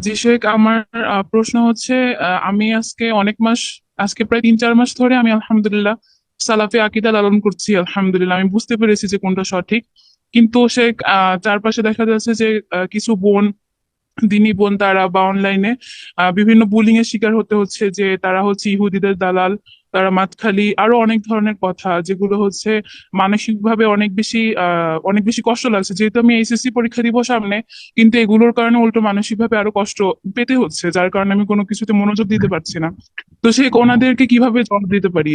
জি শেখ আমার প্রশ্ন হচ্ছে আমি আজকে অনেক মাস আজকে প্রায় তিন চার মাস ধরে আমি আলহামদুলিল্লাহ সালাফি আকিদা লালন করছি আলহামদুলিল্লাহ। আমি বুঝতে পেরেছি যে কোনটা সঠিক। কিন্তু আহ, চারপাশে দেখা যাচ্ছে যে কিছু বোন দিনী বোন তারা বা অনলাইনে বিভিন্ন বুলিং এর শিকার হতে হচ্ছে যে তারা হচ্ছে ইহুদিদের দালাল তারা মাতখালি আরও অনেক ধরনের কথা যেগুলো হচ্ছে মানসিক ভাবে অনেক বেশি অনেক বেশি কষ্ট লাগছে। যেহেতু আমি এইচএসসি পরীক্ষা দিব সামনে, কিন্তু এগুলোর কারণে উল্টো মানসিক ভাবে আরও কষ্ট পেতে হচ্ছে, যার কারণে আমি কোনো কিছুতে মনোযোগ দিতে পারছি না। তো সে ওনাদেরকে কীভাবে জবাব দিতে পারি?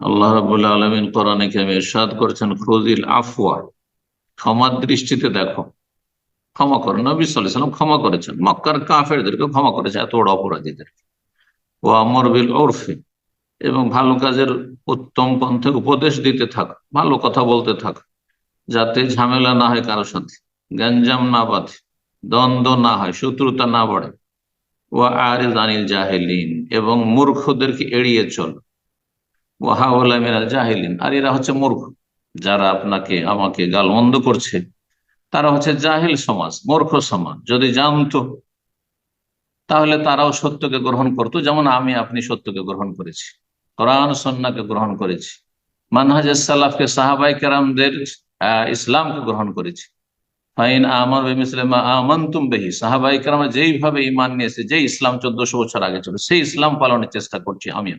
আল্লাহ রাবুল্লাহ আলমিন কোরআনে কেমে ইরশাদ করেছেন খুদিল আফওয়া ক্ষমার দৃষ্টিতে দেখো। ক্ষমা করো। নবী সাল্লাম ক্ষমা করেছেন। মক্কার কাফেরদেরকে ক্ষমা করেছে এত বড় অপরাধীদের ও আমর বিল ওরফে এবং ভালো কাজের উত্তম পন্থে উপদেশ দিতে থাক, ভালো কথা বলতে থাক, যাতে ঝামেলা না হয় কারোর সাথে, গ্যাঞ্জাম না বাঁধে, দ্বন্দ্ব না হয়, শত্রুতা না বাড়ে। ও আরে জানিল জাহেলিন, এবং মূর্খদেরকে এড়িয়ে চল। ওয়াহাউলামেরা জাহেলিন, আর এরা হচ্ছে মূর্খ, যারা আপনাকে, আমাকে গালমন্দ করছে। তারা হচ্ছে জাহিল সমাজ, মূর্খ সমাজ। যদি জানতো তাহলে তারাও সত্যকে গ্রহণ করতো। যেমন আমি, আপনি সত্যকে গ্রহণ করেছি। কোরআন, সন্নাকে গ্রহণ করেছি। মানহাজ সালাফকে সাহাবাই কেরামদের ইসলামকে গ্রহণ করেছি। ফাইন আমার বেমিসলাম আমন্তুম সাহাবাই কেরাম যেইভাবে ইমান নিয়েছে যে ইসলাম চোদ্দশো বছর আগে ছিল, সেই ইসলাম পালনের চেষ্টা করছি আমি।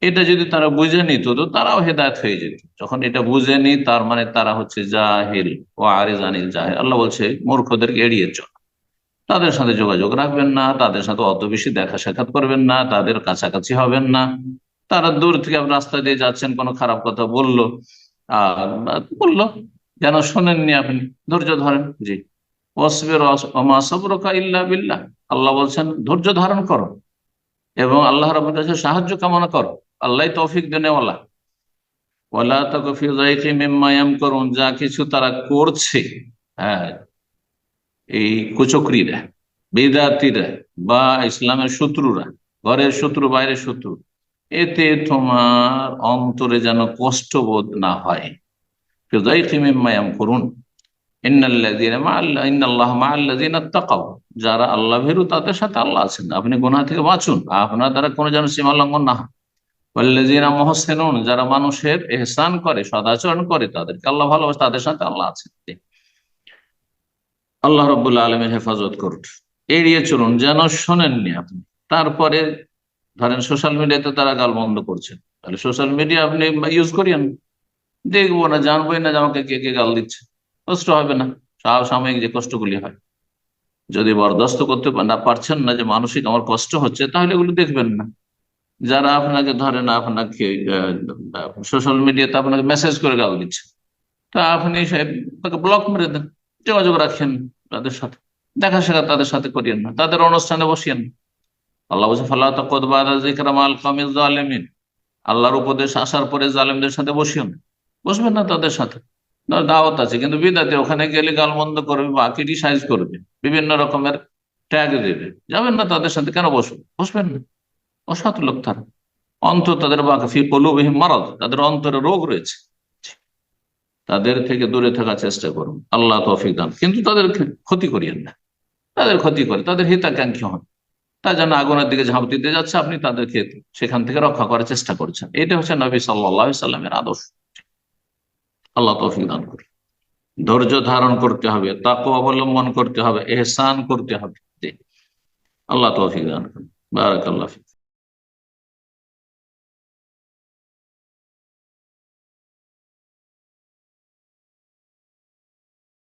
এটা যদি তারা বুঝে নিত, তো তারাও হেদায়ত হয়ে যেত। যখন এটা বুঝেনি, তার মানে তারা হচ্ছে জাহিল। ও আরে জানিল জাহিল। আল্লাহ বলছে, মূর্খদেরকে এড়িয়ে চল। তাদের সাথে যোগাযোগ রাখবেন না, তাদের সাথে অত বেশি দেখা সাক্ষাৎ করবেন না, তাদের কাছাকাছি হবেন না। তারা দূর থেকে রাস্তা দিয়ে যাচ্ছেন, কোনো খারাপ কথা বলল, আর বলল, যেন শোনেননি আপনি, ধৈর্য ধরেন। জি। অসবের অমাসবরকা ইল্লা বিল্লাহ। আল্লাহ বলছেন, ধৈর্য ধারণ করো এবং আল্লাহ রবের কাছে সাহায্য কামনা করো। আল্লাহ তৌফিক দেনেওয়ালা ওয়ালা তকফি ইয়ামকুরুন। যা কিছু তারা করছে হ্যাঁ এই কুচক্রীরা বেদাতিরা বা ইসলামের শত্রুরা, ঘরের শত্রু, বাইরের শত্রু, এতে তোমার অন্তরে যেন কষ্টবোধ না হয়। তাকাও যারা আল্লাহ ভেরু, তাদের সাথে আল্লাহ আছেন। আপনি গুনাহ থেকে বাঁচুন। আপনার দ্বারা কোনো যেন সীমা লঙ্ঘন না হয়। মুহসিনুন, যারা মানুষের এহসান করে, সদাচরণ করে, তাদেরকে আল্লাহ ভালোবাসে, তাদের সাথে আল্লাহ আছেন। আল্লাহ রব্বুল্লাহ আলমের হেফাজত করুন এড়িয়ে চলুন, যেন শোনেননি আপনি। তারপরে ধরেন সোশ্যাল মিডিয়াতে তারা গাল বন্ধ করছেন তাহলে সোশ্যাল মিডিয়া আপনি ইউজ করিয়েন। দেখব না, জানবোই না যে আমাকে কে কে গাল দিচ্ছে। কষ্ট হবে না। সাময়িক যে কষ্টগুলি হয়। যদি বরদাস্ত করতে না পারছেন না যে মানসিক আমার কষ্ট হচ্ছে, তাহলে এগুলো দেখবেন না। যারা আপনাকে ধরেন আপনাকে সোশ্যাল মিডিয়াতে আপনাকে মেসেজ করে গাল দিচ্ছে, তা আপনি তাকে ব্লক মেরে দেন। যোগাযোগ রাখেন তাদের সাথে। দেখা সাক্ষাৎ তাদের সাথে করিয়েন না। তাদের অনুষ্ঠানে বসিয়েন। আল্লাহ জালেমিন আল্লাহর উপদেশ আসার পরে জালেমদের সাথে বসিয়েন না। বসবেন না তাদের সাথে। দাওয়াত আছে, কিন্তু বিদাতে ওখানে গেলে গালমন্দ করবে বা ক্রিটিসাইজ করবে, বিভিন্ন রকমের ট্যাগ দেবে। যাবেন না তাদের সাথে, কেন বসবেন? বসবেন না। অসৎ লোক তারা। অন্তর তাদের বাকি কলুবিহীন মারদ। তাদের অন্তরে রোগ রয়েছে। তাদের থেকে দূরে থাকার চেষ্টা করুন। আল্লাহ তৌফিক দান। কিন্তু তাদের ক্ষতি করিয়েন না। তাদের ক্ষতি করে, তাদের হিতাকাঙ্ক্ষী হন। তা যেন আগুনের দিকে ঝাঁপ দিতে যাচ্ছে, আপনি তাদেরকে সেখান থেকে রক্ষা করার চেষ্টা করছেন। এটা হচ্ছে নবী সাল্লাহ সাল্লামের আদর্শ। আল্লাহ তৌফিক দান করুন। ধৈর্য ধারণ করতে হবে তাকে অবলম্বন করতে হবে, এহসান করতে হবে। আল্লাহ তৌফিক দান করুন। বারাকাল্লাহ ফিক।